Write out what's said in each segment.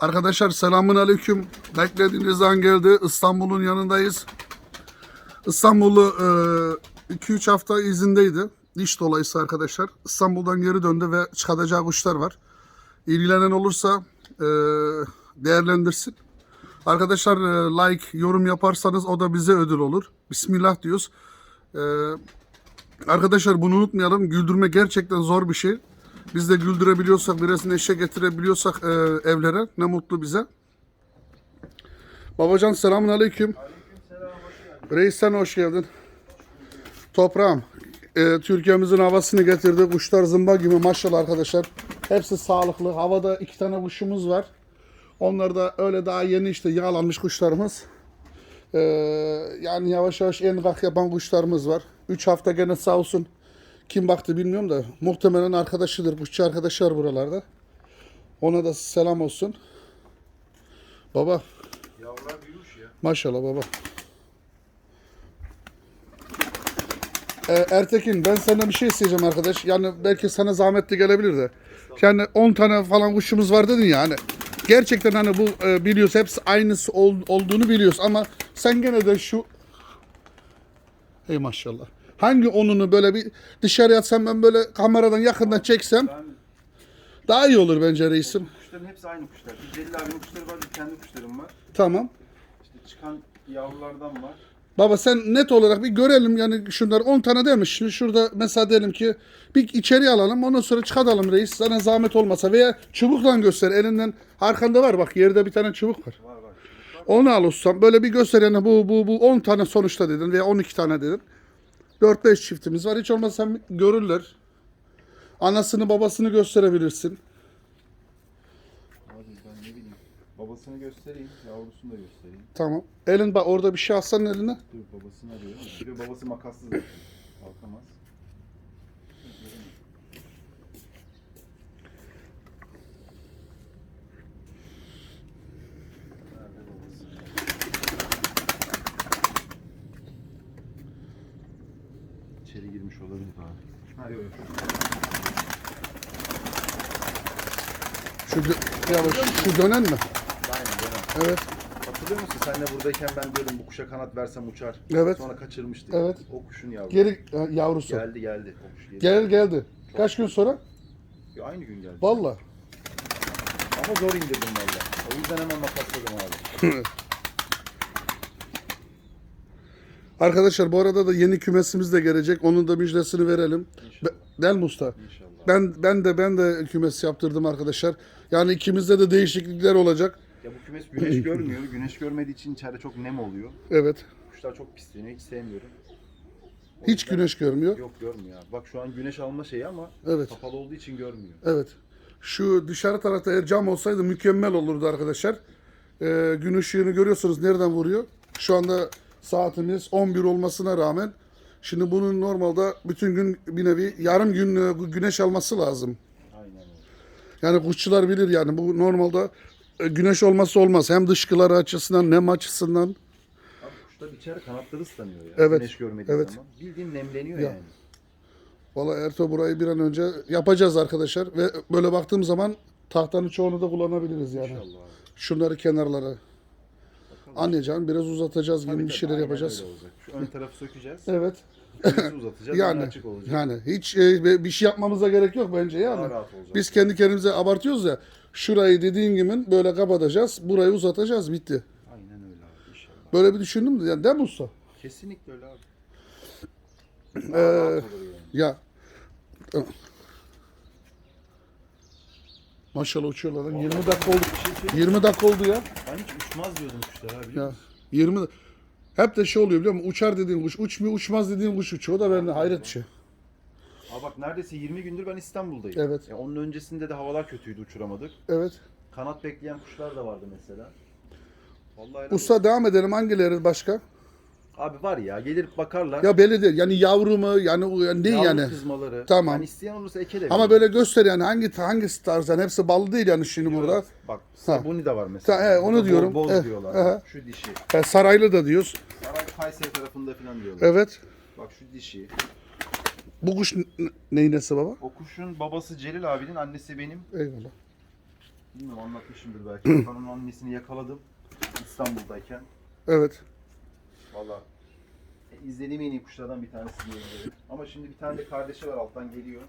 Arkadaşlar selamun aleyküm. Beklediğiniz an geldi. İstanbul'un yanındayız. İstanbul'u 2-3 hafta izindeydi. İş dolayısıyla arkadaşlar. İstanbul'dan geri döndü ve çıkartacağı kuşlar var. İlgilenen olursa e, değerlendirsin. Arkadaşlar e, like, yorum yaparsanız o da bize ödül olur. Bismillah diyoruz. E, Arkadaşlar bunu unutmayalım. Güldürme gerçekten zor bir şey. Biz de güldürebiliyorsak, birisini eşe getirebiliyorsak e, evlere ne mutlu bize. Babacan selamun aleyküm. Reis sen hoş geldin. Toprağım. e, Türkiye'mizin havasını getirdi. Kuşlar zımba gibi maşallah arkadaşlar. Hepsi sağlıklı. Havada iki tane kuşumuz var. Onlar da öyle daha yeni işte yağlanmış kuşlarımız. Ee, yani yavaş yavaş en kalk yapan kuşlarımız var. 3 hafta gene sağ olsun. Kim baktı bilmiyorum da muhtemelen arkadaşıdır. Kuşçu arkadaşlar buralarda. Ona da selam olsun. Baba Yavrular büyümüş ya. maşallah baba. Ee, Ertekin ben senden bir şey isteyeceğim arkadaş. Yani belki sana zahmetli gelebilir de. Yani 10 tane falan kuşumuz var dedin ya hani. Gerçekten hani bu e, biliyoruz hepsi aynısı ol- olduğunu biliyoruz ama sen gene de şu Ey maşallah. Hangi onunu böyle bir dışarı atsam ben böyle kameradan yakından çeksem daha iyi olur bence reisim. kuşların hepsi aynı kuşlar. Bir Celil abinin kuşları var, bir kendi kuşlarım var. Tamam. İşte çıkan yavrulardan var. Baba sen net olarak bir görelim yani şunlar 10 tane demiş. Şimdi şurada mesela diyelim ki bir içeri alalım ondan sonra çıkartalım reis. Sana zahmet olmasa veya çubukla göster elinden arkanda var bak yerde bir tane çubuk var. Var var. Onu al ustam böyle bir göster yani bu bu bu 10 tane sonuçta dedin veya 12 tane dedin. 4-5 çiftimiz var hiç olmazsa görürler. Anasını babasını gösterebilirsin. Abi ben ne bileyim. Babasını göstereyim, yavrusunu da göstereyim. Tamam. Elin bak orada bir şey alsan eline. Dur babasını arıyorum. Bir de babası makaslı zaten. Kalkamaz. Nerede babası? İçeri girmiş olabilir abi. Ha yok yok. Şu, dö- ya bak, şu dönen mi? Aynen dönem. Evet. Hatırlıyor musun? Senle buradayken ben diyordum bu kuşa kanat versem uçar. Evet. Sonra kaçırmıştık. Evet. O kuşun yavrusu. Geri ha, yavrusu. Geldi geldi. O kuş geldi. Gel geldi. Kaç gün sonra? Ya Aynı gün geldi. Valla. Ama zor indirdim valla. O yüzden hemen makasladım abi. Arkadaşlar bu arada da yeni kümesimiz de gelecek. Onun da müjdesini verelim. Be, Del Musta. İnşallah. Ben ben de ben de kümes yaptırdım arkadaşlar. Yani ikimizde de değişiklikler olacak. Ya bu kümes güneş görmüyor. Güneş görmediği için içeride çok nem oluyor. Evet. Kuşlar çok pisleniyor. Hiç sevmiyorum. O Hiç yüzden- güneş görmüyor. Yok görmüyor abi. Bak şu an güneş alma şeyi ama Evet. kapalı olduğu için görmüyor. Evet. Şu dışarı tarafta eğer cam olsaydı mükemmel olurdu arkadaşlar. Ee, gün ışığını görüyorsunuz nereden vuruyor. Şu anda saatimiz 11 olmasına rağmen şimdi bunun normalde bütün gün bir nevi yarım gün e, güneş alması lazım. Aynen. Yani kuşçular bilir yani bu normalde e, güneş olması olmaz. Hem dışkıları açısından nem açısından. Abi kuşlar içeri kanatları ıslanıyor ya. Evet, Güneş görmediği evet. zaman. Bildiğin nemleniyor Ya. yani. Valla Erto burayı bir an önce yapacağız arkadaşlar. Ve böyle baktığım zaman tahtanın çoğunu da kullanabiliriz yani. İnşallah. Şunları kenarlara. Bakalım. Anlayacağım biraz uzatacağız gibi bir şeyler yapacağız. olacak. Şu ön tarafı sökeceğiz. Evet. Uzatacağız. Yani, açık olacak. yani hiç e, bir şey yapmamıza gerek yok bence yani. Biz kendi kendimize abartıyoruz ya. Şurayı dediğin gibi böyle kapatacağız. Burayı uzatacağız. Bitti. Aynen öyle abi inşallah. Böyle bir düşündüm de yani değil mi usta? Kesinlikle öyle abi. Ee, yani. Ya. Maşallah uçuyorlar lan. 20 dakika oldu. Şey söyleyeyim. 20 dakika oldu ya. Ben hiç uçmaz diyordum kuşlara abi. Ya musun? 20 da- hep de şey oluyor biliyor musun? Uçar dediğin kuş uçmuyor, uçmaz dediğin kuş uçuyor. O da bende hayret bir şey. Aa bak neredeyse 20 gündür ben İstanbul'dayım. Evet. E, onun öncesinde de havalar kötüydü uçuramadık. Evet. Kanat bekleyen kuşlar da vardı mesela. Vallahi Usta devam edelim. Hangileri başka? Abi var ya gelip bakarlar. Ya belli değil. Yani yavru mu? Yani, yani ne Yavru yani? kızmaları. Tamam. Yani isteyen olursa eke de Ama böyle göster yani hangi hangisi tarz yani hepsi ballı değil yani şimdi burada. Bak Sabuni de var mesela. Ta- he, onu Burada diyorum. Boz Eh, diyorlar. aha. Şu dişi. E, saraylı da diyoruz. Saray Kayseri tarafında falan diyorlar. Evet. Bak şu dişi. Bu kuş n- neyin nesi baba? O kuşun babası Celil abinin annesi benim. Eyvallah. Bilmiyorum anlatmışımdır belki. Hakan'ın annesini yakaladım İstanbul'dayken. Evet. Valla e, izlediğim en iyi kuşlardan bir tanesi diyebilirim. Ama şimdi bir tane de kardeşi var alttan geliyor.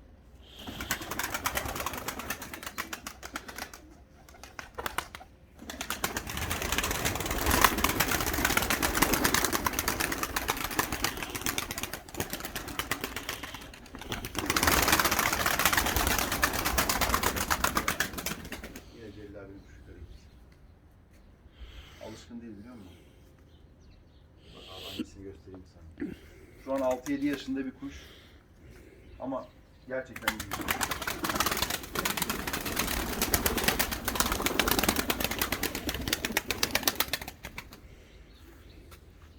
Yine Celil abinin kuşları. Alışkın değil biliyor musun? Bak abi hangisini göstereyim sana. Şu an 6-7 yaşında bir kuş. Ama gerçekten iyi.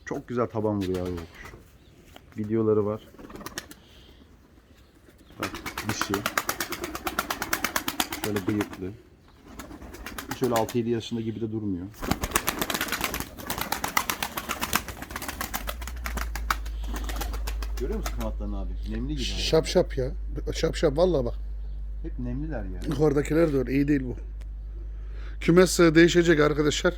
Çok güzel taban vuruyor abi kuş. Videoları var. Bak dişi. Şöyle bıyıklı. Şöyle 6-7 yaşında gibi de durmuyor. Görüyor musun kanatlarını abi? Nemli gibi. Şap şap ya. Şap şap vallahi bak. Hep nemliler ya. Yukarıdakiler de öyle. iyi değil bu. Kümes e, değişecek arkadaşlar.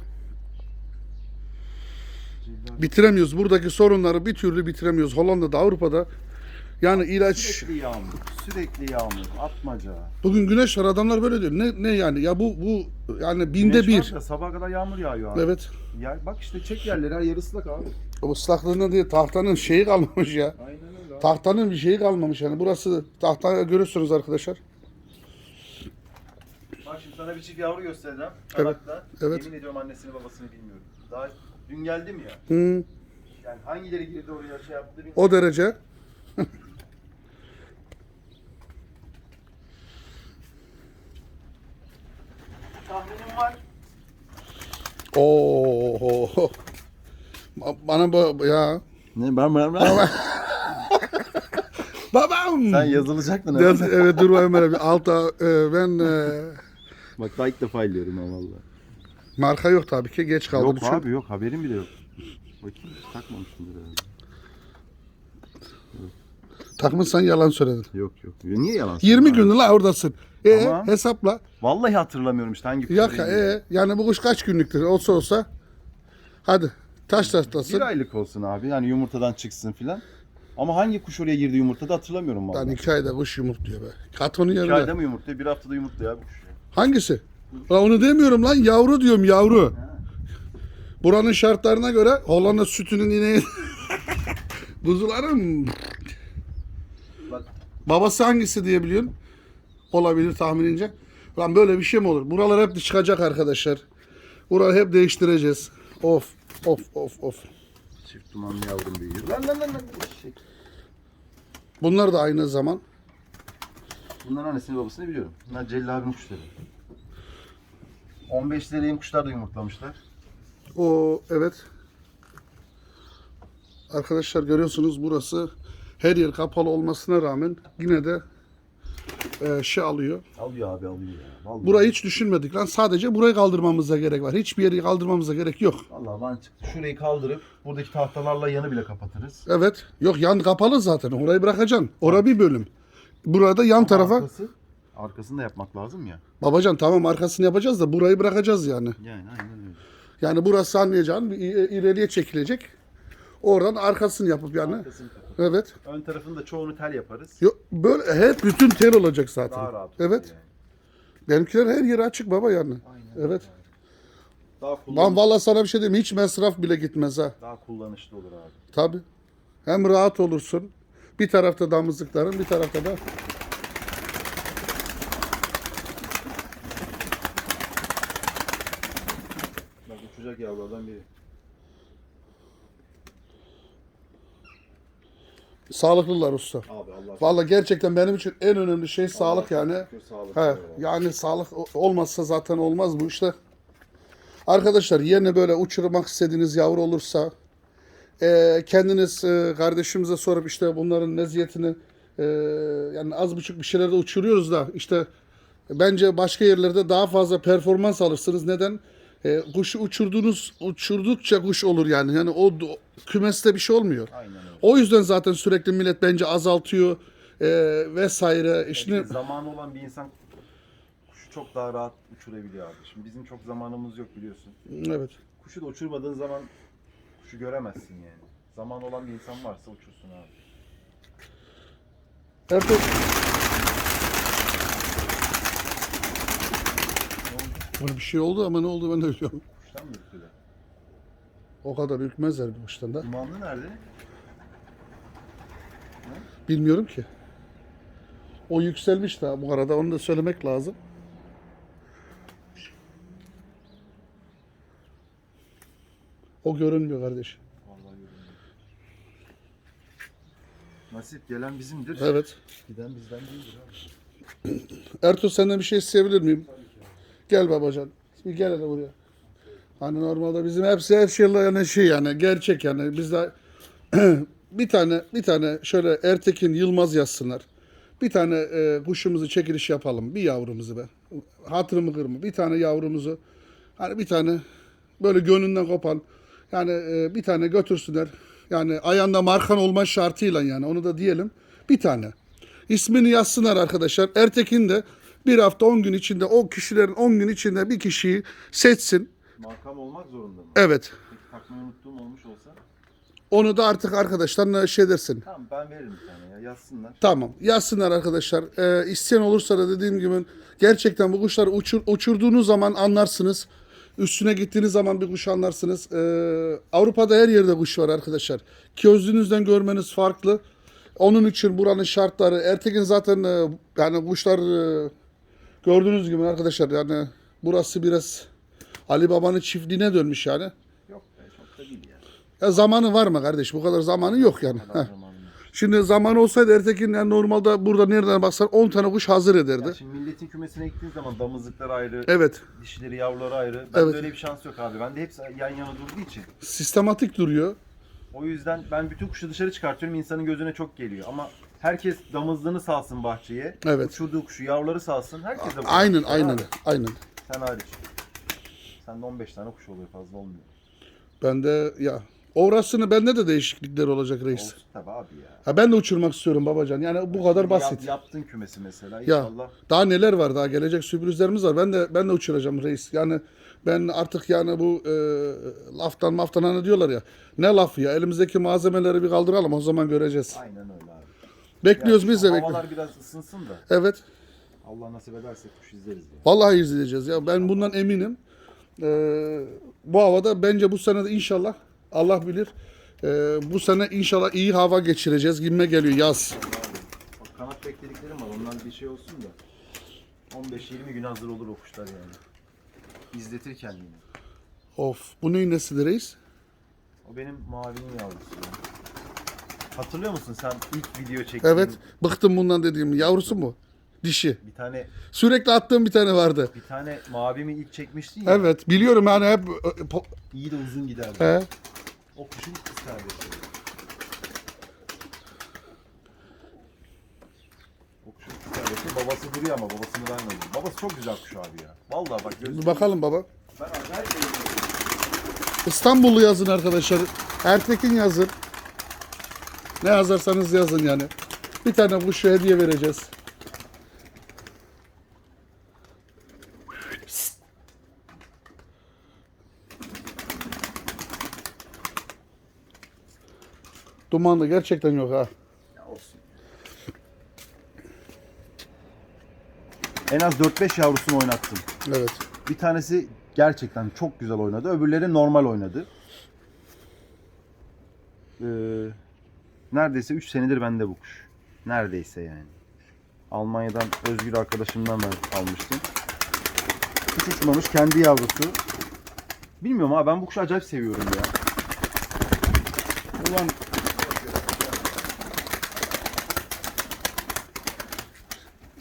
Bitiremiyoruz. Buradaki sorunları bir türlü bitiremiyoruz. Hollanda'da, Avrupa'da yani ilaç Sürekli yağmur, sürekli yağmur, atmaca. Bugün güneş var adamlar böyle diyor. Ne ne yani? Ya bu bu yani binde Güneş bir. var da sabaha kadar yağmur yağıyor abi. Evet. Ya bak işte çek yerleri her yer ıslak abi. O ıslaklığında diye tahtanın şeyi kalmamış ya. Aynen öyle abi. Tahtanın bir şeyi kalmamış yani. Burası tahta görürsünüz arkadaşlar. Bak şimdi sana bir çift yavru göstereceğim. Evet, Kanatla. evet. Yemin ediyorum annesini babasını bilmiyorum. Daha dün geldim ya. Hı, Yani hangileri girdi oraya şey yaptı bilmiyorum. o derece. Tahminim var. Oo. Ba- Bana bu ya. Ne ben ben ben. Babam. Sen yazılacaktın Yaz- herhalde. evet dur Ömer abi. Alta e, ben e, Bak daha ilk defa eliyorum ha valla. marka yok tabii ki geç kaldım. Yok Çünkü- abi yok haberim bile yok. Bakayım takmamışsındır herhalde. Takmışsan yalan söyledin. Yok yok. Niye yalan 20 söylüyorsun gün la oradasın. E Tamam. hesapla. Vallahi hatırlamıyorum işte hangi Ya kuşları e yani bu kuş kaç günlüktür olsa olsa. Hadi taş Bir taşlasın. aylık olsun abi yani yumurtadan çıksın filan. Ama hangi kuş oraya girdi yumurtada hatırlamıyorum vallahi. Lan iki ayda kuş yumurtluyor be. Kat İki yerine. ayda mı yumurtluyor? Bir haftada yumurtluyor abi kuş. Hangisi? Lan onu demiyorum lan yavru diyorum yavru. Buranın şartlarına göre Hollanda sütünün ineği. Kuzularım. Bak Babası hangisi diye biliyorsun? Olabilir tahminince. Lan böyle bir şey mi olur? Buralar hep çıkacak arkadaşlar. Buraları hep değiştireceğiz. Of of of of. çift dumanlı yavrum büyüyor. Lan lan lan lan. Bunlar da aynı zaman. Bunların annesini babasını biliyorum. Bunlar Celil abinin kuşları. 15 lirayım kuşlar da yumurtlamışlar. O evet. Arkadaşlar görüyorsunuz burası her yer kapalı olmasına rağmen yine de e, şey alıyor. Alıyor abi alıyor ya. Vallahi. Burayı hiç düşünmedik lan. Sadece burayı kaldırmamıza gerek var. Hiçbir yeri kaldırmamıza gerek yok. Vallahi ben çıktı. Şurayı kaldırıp buradaki tahtalarla yanı bile kapatırız. Evet. Yok yan kapalı zaten. Orayı bırakacaksın. Ora bir bölüm. Burada yan tarafa. Arkası, arkasını da yapmak lazım ya. Babacan tamam arkasını yapacağız da burayı bırakacağız yani. Yani aynen öyle. Yani burası anlayacağın bir ileriye çekilecek. Oradan arkasını yapıp yani. Arkasını. Evet. Ön tarafını da çoğunu tel yaparız. Yok böyle hep bütün tel olacak zaten. Daha rahat olur Evet. yani. Benimkiler her yeri açık baba yani. Aynen. Evet. Daha, Lan kullan vallahi sana bir şey diyeyim hiç masraf bile gitmez ha. daha kullanışlı olur abi. Tabi. Hem rahat olursun. Bir tarafta damızlıkların bir tarafta da Bak uçacak yavrulardan biri. Sağlıklılar usta. Abi Allah Vallahi gerçekten benim için en önemli şey sağlık yani. şükür sağlık. He, abi. yani sağlık o- olmazsa zaten olmaz bu işte. Arkadaşlar yeni böyle uçurmak istediğiniz yavru olursa e, kendiniz e, kardeşimize sorup işte bunların neziyetini e, yani az buçuk bir şeyler de uçuruyoruz da işte bence başka yerlerde daha fazla performans alırsınız. Neden? E, kuşu uçurduğunuz uçurdukça kuş olur yani. Yani o o kümeste bir şey olmuyor. Aynen öyle. O yüzden zaten sürekli millet bence azaltıyor e, vesaire. Şimdi zamanı olan bir insan kuş kuşu çok daha rahat uçurabiliyor abi. Şimdi bizim çok zamanımız yok biliyorsun. Evet. Kuşu da uçurmadığın zaman kuşu göremezsin yani. Zaman olan bir insan varsa uçursun abi. Ertuğ. Böyle bir şey oldu ama ne oldu ben de biliyorum. Kuştan mı ürktüler? O kadar ürkmezler bir kuştan da. Dumanlı nerede? Bilmiyorum ki. O yükselmiş daha bu arada onu da söylemek lazım. O görünmüyor kardeşim. Vallahi görünmüyor. Nasip gelen bizimdir. Evet. Giden bizden değildir abi. Ertuğ senden bir şey isteyebilir miyim? Gel babacan. Bir gel hele buraya. Hani normalde bizim hepsi her şey yani şey yani gerçek yani bizde bir tane bir tane şöyle Ertekin Yılmaz yazsınlar. Bir tane e, kuşumuzu çekiliş yapalım. Bir yavrumuzu be. Hatırımı kırma. Bir tane yavrumuzu hani bir tane böyle gönlünden kopan yani e, bir tane götürsünler. Yani ayağında markan olma şartıyla yani onu da diyelim. Bir tane. İsmini yazsınlar arkadaşlar. Ertekin de bir hafta 10 gün içinde o kişilerin 10 gün içinde bir kişiyi seçsin. Markam olmak zorunda mı? Evet. Peki takmayı unuttuğum olmuş olsa? Onu da artık arkadaşlarına şey dersin. Tamam ben veririm bir tane ya yazsınlar. Tamam. Yazsınlar arkadaşlar. Ee, isteyen olursa da dediğim gibi gerçekten bu kuşları uçur, uçurduğunuz zaman anlarsınız. Üstüne gittiğiniz zaman bir kuş anlarsınız. Ee, Avrupa'da her yerde kuş var arkadaşlar. Gözünüzden görmeniz farklı. Onun için buranın şartları. Ertekin zaten e, yani kuşlar e, gördüğünüz gibi arkadaşlar yani burası biraz Ali Baba'nın çiftliğine dönmüş yani. Yok be çok da değil yani. Ya zamanı var mı kardeş? Bu kadar zamanı yok yani. Heh. Şimdi zaman olsaydı Ertekin yani normalde burada nereden baksan 10 tane kuş hazır ederdi. Ya şimdi milletin kümesine gittiğin zaman damızlıklar ayrı, Evet. dişileri yavruları ayrı. Ben Evet. öyle bir şans yok abi. Ben de hepsi yan yana durduğu için. Sistematik duruyor. O yüzden ben bütün kuşu dışarı çıkartıyorum. insanın gözüne çok geliyor. Ama herkes damızlığını salsın bahçeye. Evet. Uçurduğu kuşu, yavruları salsın. Herkes de. Aynen aynen abi, aynen. Sen hariç. Sende 15 tane kuş oluyor fazla olmuyor. Ben de ya orasını bende de değişiklikler olacak reis. Olsun tabii abi ya. Ha ben de uçurmak istiyorum babacan. Yani bu kadar Şimdi basit. Yap, yaptın kümesi mesela. Ya İnşallah. daha neler var daha gelecek sürprizlerimiz var. Ben de ben de uçuracağım reis. Yani ben artık yani bu e, laftan maftan hani diyorlar ya. Ne laf ya elimizdeki malzemeleri bir kaldıralım o zaman göreceğiz. Aynen öyle abi. Bekliyoruz Yani biz de bekliyoruz. Havalar biraz ısınsın da. Evet. Allah nasip ederse kuş izleriz ya. Vallahi izleyeceğiz ya. Ben bundan eminim. Ee, bu havada bence bu sene de inşallah Allah bilir. ee, bu sene inşallah iyi hava geçireceğiz. Gibime geliyor yaz. Bak kanat beklediklerim var. Onlar bir şey olsun da. 15-20 gün hazır olur o kuşlar yani. İzletir kendini. Of. Bu neyin nesidir reis? O benim mavinin yavrusu. ya. Hatırlıyor musun sen ilk video çektiğin Evet. Bıktım bundan dediğim. Yavrusu mu? Dişi. bir tane Sürekli attığım bir tane vardı. bir tane mavimi ilk çekmiştin ya. Evet. Biliyorum yani hep e, İyi de uzun giderdi. He. O kuşun kız kardeşi. O kuşun kız kardeşi. Babası duruyor ama babasını vermedi. Babası çok güzel kuş abi ya. Vallahi bak gözüm. Bir bakalım baba. Ben acayip beğeniyorum. İstanbullu yazın arkadaşlar. Ertekin yazın. Ne yazarsanız yazın yani. Bir tane kuşu hediye vereceğiz. Dumanlı gerçekten yok ha. Ya olsun. En az 4-5 yavrusunu oynattım. Evet. Bir tanesi gerçekten çok güzel oynadı. Öbürleri normal oynadı. Ee, neredeyse 3 senedir bende bu kuş. Neredeyse yani. Almanya'dan Özgür arkadaşımdan ben almıştım. Kuş uçmamış kendi yavrusu. Bilmiyorum abi ben bu kuşu acayip seviyorum ya. Ulan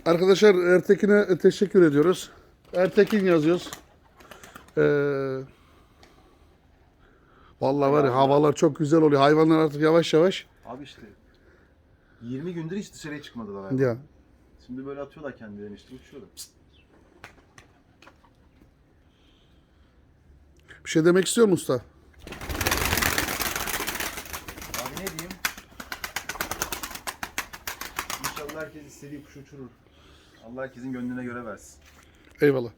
Arkadaşlar Ertekin'e teşekkür ediyoruz. Ertekin yazıyoruz. Ee, vallahi var ya havalar çok güzel oluyor. Hayvanlar artık yavaş yavaş. Abi işte 20 gündür hiç dışarıya çıkmadılar abi. Ya Şimdi böyle atıyorlar kendilerini işte uçuyorlar. Bir şey demek istiyor musun usta? Abi ne diyeyim? İnşallah herkes istediği kuşu uçurur. Allah herkesin gönlüne göre versin. Eyvallah.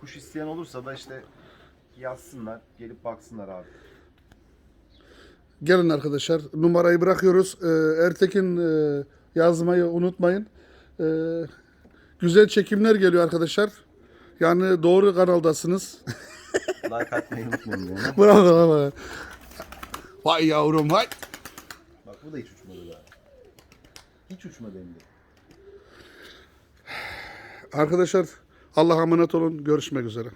Kuş isteyen olursa da işte yazsınlar, gelip baksınlar abi. Gelin arkadaşlar numarayı bırakıyoruz. Ee, Ertekin e, yazmayı unutmayın. Ee, güzel çekimler geliyor arkadaşlar. Yani doğru kanaldasınız. Like atmayı unutmayın yani. bravo bravo. Vay yavrum vay. Bak bu da hiç uçmadı daha. Hiç uçmadı hem de. Arkadaşlar Allah'a emanet olun. Görüşmek üzere.